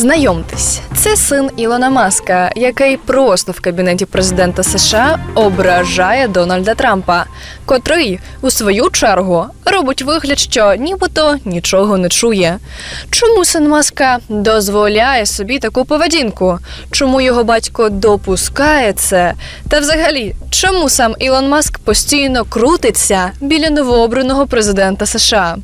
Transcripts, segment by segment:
Знайомтесь, це син Ілона Маска, який просто в кабінеті президента США ображає Дональда Трампа, котрий, у свою чергу, робить вигляд, що нібито нічого не чує. Чому син Маска дозволяє собі таку поведінку? Чому його батько допускає це? Та взагалі, чому сам Ілон Маск постійно крутиться біля новообраного президента США?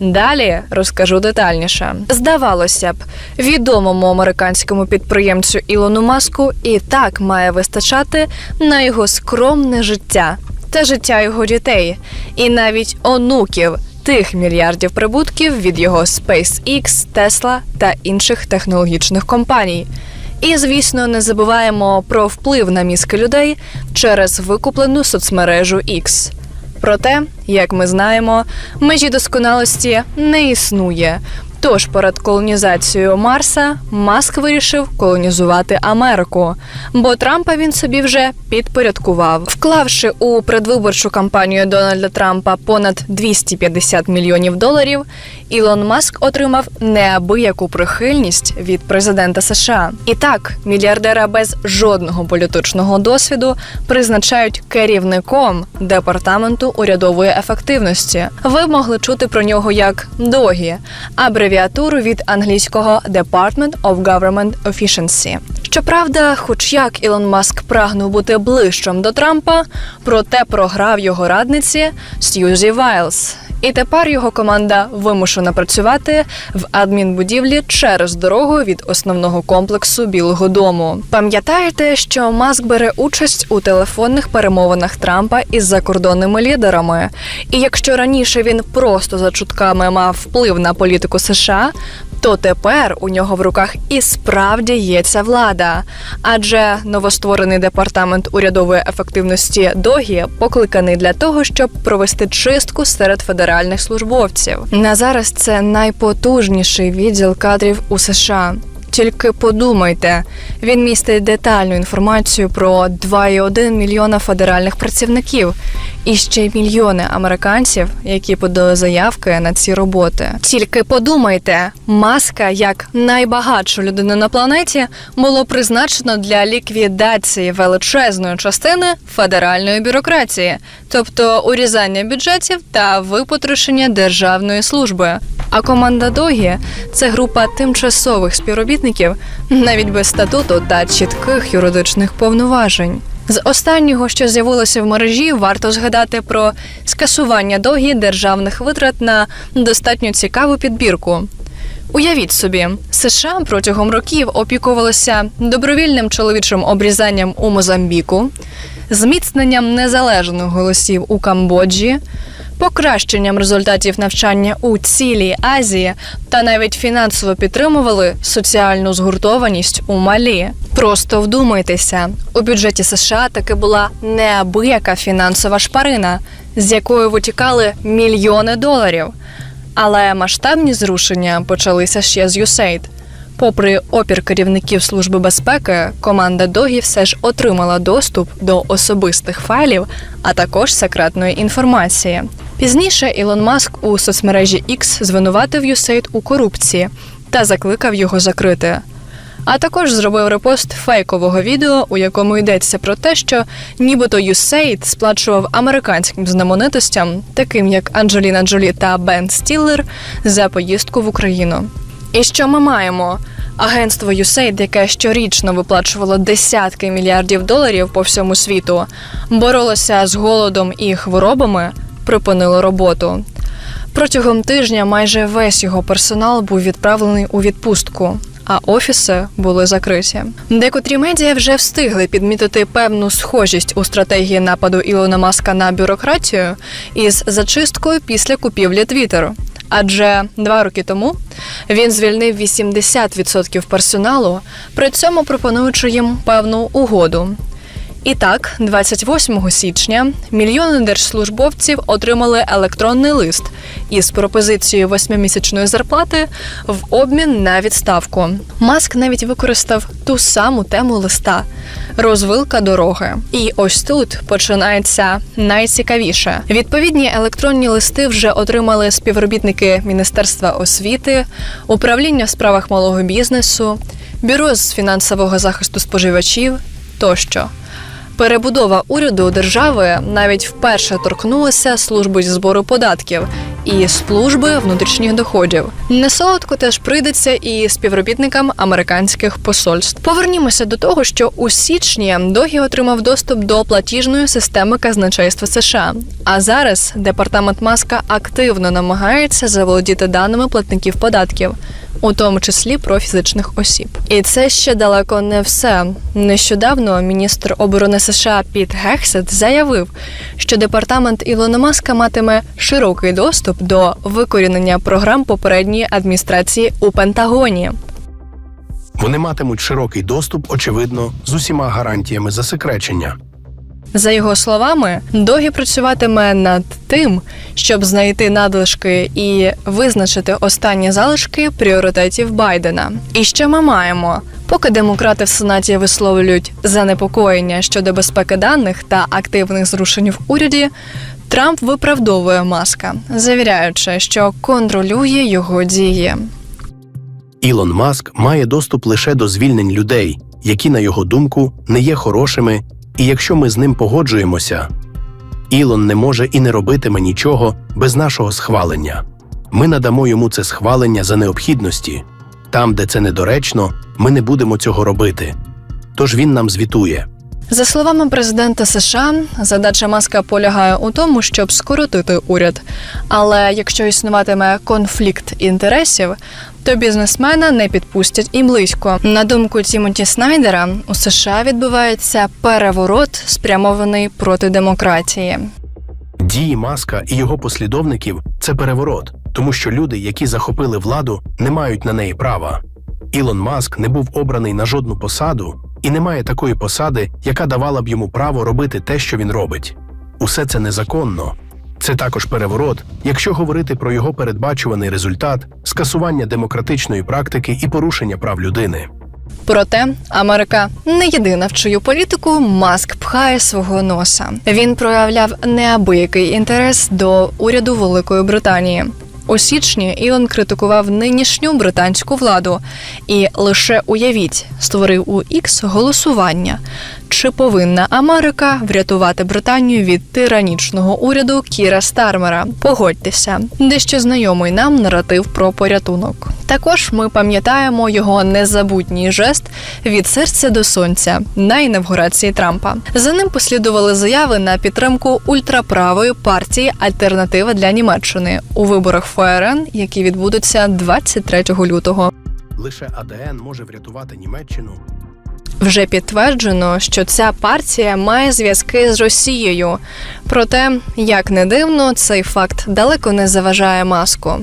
Далі розкажу детальніше. Здавалося б, відомому американському підприємцю Ілону Маску і так має вистачати на його скромне життя та життя його дітей, і навіть онуків тих мільярдів прибутків від його SpaceX, Tesla та інших технологічних компаній. І, звісно, не забуваємо про вплив на мізки людей через викуплену соцмережу X. Проте, як ми знаємо, межі досконалості не існує. Тож перед колонізацією Марса Маск вирішив колонізувати Америку, бо Трампа він собі вже підпорядкував, вклавши у предвиборчу кампанію Дональда Трампа понад 250 мільйонів доларів. Ілон Маск отримав неабияку прихильність від президента США. І так, мільярдера без жодного політичного досвіду призначають керівником департаменту урядової ефективності. Ви могли чути про нього як ДОГІ, абревіатуру від англійського Department of Government Efficiency. Щоправда, хоч як Ілон Маск прагнув бути ближчим до Трампа, проте програв його радниці Сьюзі Вайлз. І тепер його команда вимушена працювати в адмінбудівлі через дорогу від основного комплексу Білого Дому. Пам'ятаєте, що Маск бере участь у телефонних перемовинах Трампа із закордонними лідерами. І якщо раніше він просто за чутками мав вплив на політику США, то тепер у нього в руках і справді є ця влада, адже новостворений департамент урядової ефективності ДОГІ покликаний для того, щоб провести чистку серед федеральних службовців. На зараз це найпотужніший відділ кадрів у США. Тільки подумайте, він містить детальну інформацію про 2,1 мільйона федеральних працівників і ще мільйони американців, які подали заявки на ці роботи. Тільки подумайте, маска як найбагатшу людину на планеті було призначено для ліквідації величезної частини федеральної бюрократії, тобто урізання бюджетів та випотрошення державної служби. А команда Догі це група тимчасових співробітників, навіть без статуту та чітких юридичних повноважень. З останнього, що з'явилося в мережі, варто згадати про скасування догі державних витрат на достатньо цікаву підбірку. Уявіть собі, США протягом років опікувалися добровільним чоловічим обрізанням у Мозамбіку, зміцненням незалежних голосів у Камбоджі, покращенням результатів навчання у цілій Азії та навіть фінансово підтримували соціальну згуртованість у Малі. Просто вдумайтеся, у бюджеті США таки була неабияка фінансова шпарина, з якої витікали мільйони доларів. Але масштабні зрушення почалися ще з USAID. Попри опір керівників служби безпеки, команда Догі все ж отримала доступ до особистих файлів, а також секретної інформації. Пізніше Ілон Маск у соцмережі X звинуватив USAID у корупції та закликав його закрити. А також зробив репост фейкового відео, у якому йдеться про те, що нібито USAID сплачував американським знаменитостям, таким як Анджеліна Джолі та Бен Стіллер, за поїздку в Україну. І що ми маємо? Агентство USAID, яке щорічно виплачувало десятки мільярдів доларів по всьому світу, боролося з голодом і хворобами, припинило роботу. Протягом тижня майже весь його персонал був відправлений у відпустку. А офіси були закриті. Декотрі медіа вже встигли підмітити певну схожість у стратегії нападу Ілона Маска на бюрократію із зачисткою після купівлі Твіттеру. Адже два роки тому він звільнив 80% персоналу, при цьому пропонуючи їм певну угоду. І так, 28 січня мільйони держслужбовців отримали електронний лист із пропозицією восьмимісячної зарплати в обмін на відставку. Маск навіть використав ту саму тему листа розвилка дороги. І ось тут починається найцікавіше. Відповідні електронні листи вже отримали співробітники Міністерства освіти, управління в справах малого бізнесу, бюро з фінансового захисту споживачів тощо. Перебудова уряду держави навіть вперше торкнулася служби зі збору податків і служби внутрішніх доходів. Несолодко теж прийдеться і співробітникам американських посольств. Повернімося до того, що у січні Догі отримав доступ до платіжної системи казначейства США. А зараз департамент Маска активно намагається заволодіти даними платників податків у тому числі про фізичних осіб. І це ще далеко не все. Нещодавно міністр оборони США Піт Гексет заявив, що департамент Ілона Маска матиме широкий доступ до викорінення програм попередньої адміністрації у Пентагоні. Вони матимуть широкий доступ, очевидно, з усіма гарантіями засекречення. За його словами, Догі працюватиме над тим, щоб знайти надлишки і визначити останні залишки пріоритетів Байдена. І що ми маємо? Поки демократи в сенаті висловлюють занепокоєння щодо безпеки даних та активних зрушень в уряді. Трамп виправдовує маска, завіряючи, що контролює його дії. Ілон Маск має доступ лише до звільнень людей, які, на його думку, не є хорошими, і якщо ми з ним погоджуємося, Ілон не може і не робитиме нічого без нашого схвалення. Ми надамо йому це схвалення за необхідності. Там, де це недоречно, ми не будемо цього робити. Тож він нам звітує. За словами президента США, задача маска полягає у тому, щоб скоротити уряд. Але якщо існуватиме конфлікт інтересів, то бізнесмена не підпустять і близько. На думку Тімоті Снайдера, у США відбувається переворот, спрямований проти демократії. Дії Маска і його послідовників це переворот, тому що люди, які захопили владу, не мають на неї права. Ілон Маск не був обраний на жодну посаду і не має такої посади, яка давала б йому право робити те, що він робить. Усе це незаконно. Це також переворот, якщо говорити про його передбачуваний результат скасування демократичної практики і порушення прав людини. Проте Америка не єдина, в чию політику маск пхає свого носа. Він проявляв неабиякий інтерес до уряду Великої Британії. У січні Ілон критикував нинішню британську владу і лише уявіть, створив у X голосування. Чи повинна Америка врятувати Британію від тиранічного уряду Кіра Стармера? Погодьтеся, дещо знайомий нам наратив про порятунок. Також ми пам'ятаємо його незабутній жест від серця до сонця на інавгурації Трампа. За ним послідували заяви на підтримку ультраправої партії Альтернатива для Німеччини у виборах ФРН, які відбудуться 23 лютого. Лише АДН може врятувати Німеччину Вже підтверджено, що ця партія має зв'язки з Росією. Проте, як не дивно, цей факт далеко не заважає маску.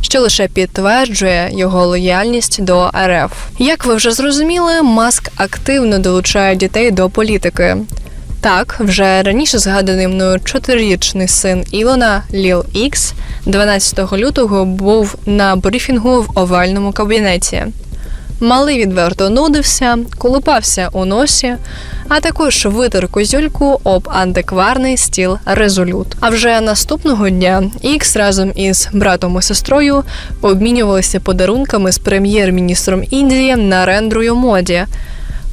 Що лише підтверджує його лояльність до РФ. Як ви вже зрозуміли, Маск активно долучає дітей до політики. Так, вже раніше згаданий мною чотирирічний син Ілона Ліл Ікс 12 лютого був на брифінгу в овальному кабінеті. Малий відверто нудився, колупався у носі, а також витер козюльку об антикварний стіл резолют. А вже наступного дня Ікс разом із братом і сестрою обмінювалися подарунками з прем'єр-міністром Індії на рендрою моді.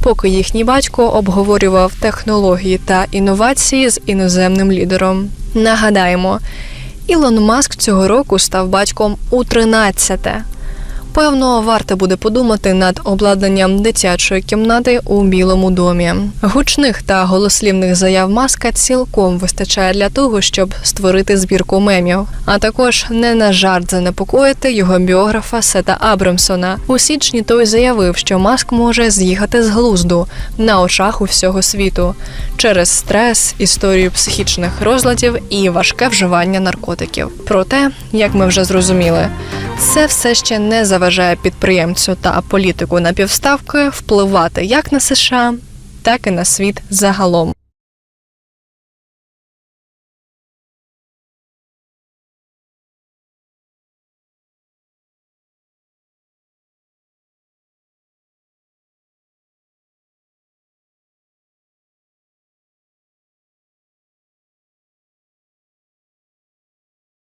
Поки їхній батько обговорював технології та інновації з іноземним лідером. Нагадаємо, Ілон Маск цього року став батьком у 13-те. Певно, варто буде подумати над обладнанням дитячої кімнати у Білому домі. Гучних та голослівних заяв маска цілком вистачає для того, щоб створити збірку мемів, а також не на жарт занепокоїти його біографа Сета Абрамсона. У січні той заявив, що маск може з'їхати з глузду на очах у всього світу через стрес, історію психічних розладів і важке вживання наркотиків. Проте, як ми вже зрозуміли, це все ще не заважає підприємцю та політику на півставки впливати як на США, так і на світ загалом.